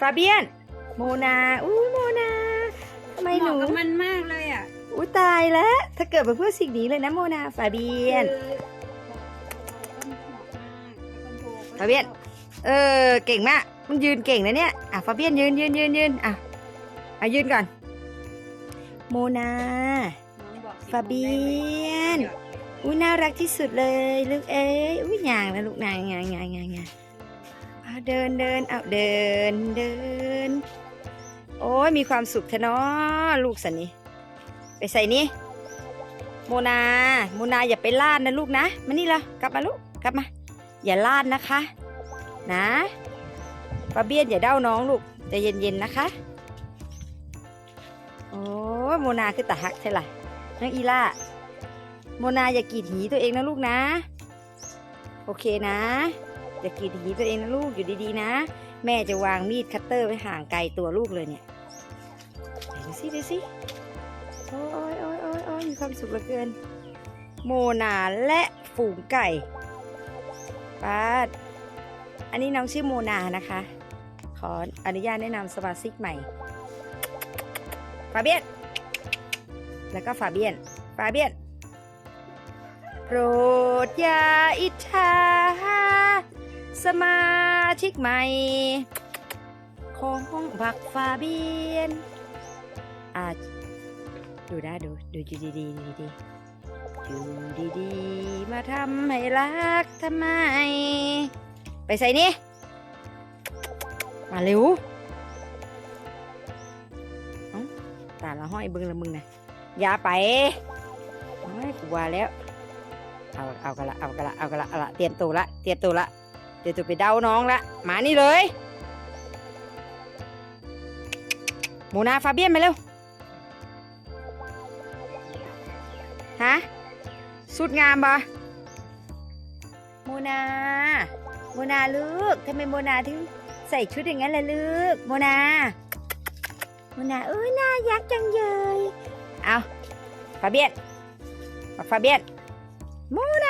ฟาเบียน โมนาอุ้ยโมนาทำไมหนูเหมาะกับมันมากเลยอะอุ้ยตายแล้วถ้าเกิดมาเพื่อสิ่งนี้เลยนะโมนาฟาเบียนฟาเบียน เออเก่งมากมันยืนเก่งนะเนี่ยอะฟาเบียนยืนยืนยืนยืนอะอะยืนก่อน โมนา ฟาเบียน อุ้ยน่ารักที่สุดเลยลูกเอ้ยอุ้ยยางนะลูกนางยางยางยางยางอะ เดินเดินเอาเดินเดิน โอ้ยมีความสุขเถอะเนาะลูกสันนี่ไปใส่นี่โมนาโมนาอย่าไปลาดนะลูกนะมานี่ละกลับมาลูกกลับมา อย่าลาดนะคะ นะปาเบียนอย่าเด้าน้องลูกจะเย็นๆนะคะโอ้โมนาคือตาฮักใช่ล่ะน้องอีล่าโมนาอย่ากีดหีตัวเองนะลูกนะ โอเคนะ อย่ากรีดหีตัวเองนะลูกอยู่ดีๆนะ แม่จะวางมีดคัตเตอร์ไว้ห่างไกลตัวลูกเลยเนี่ยดูสิดูสิโอ้ยโอ้ยโอ้ยโอ้ยมีความสุขเหลือเกิน โมนาและฝูงไก่ป้าดอันนี้น้องชื่อโมนานะคะ ขออนุญาตแนะนำสมาชิกใหม่ฟาเบียน แล้วก็ฟาเบียน ฟาเบียน โปรดอย่าอิจฉา สมาชิกใหม่ ของห้องบักฟาเบียนอ่าดูนะดูดูดูดีดีดีดีดูดีดีมาทำให้รักทำไม ไปใส่นี่ มาเร็วเอ้าตาละห้อยเบิ้งละมึงนะอย่าไปโอ้ยกูว่าแล้ว เอาเอากันละเอากันละเอากันละเอาละเตรียมตัวละเตรียมตัวละ เตรียมตัวไปเดาน้องละมานี่เลยโมนาฟาเบียนมาเร็วฮะสุดงามปะโมนา โมนาลูกทำไมโมนาถึงใส่ชุดอย่างนั้นล่ะลูกโมนา โมนาเอ้ยน่ายักจังเลยเอาฟาเบียนฟาเบียนโมนา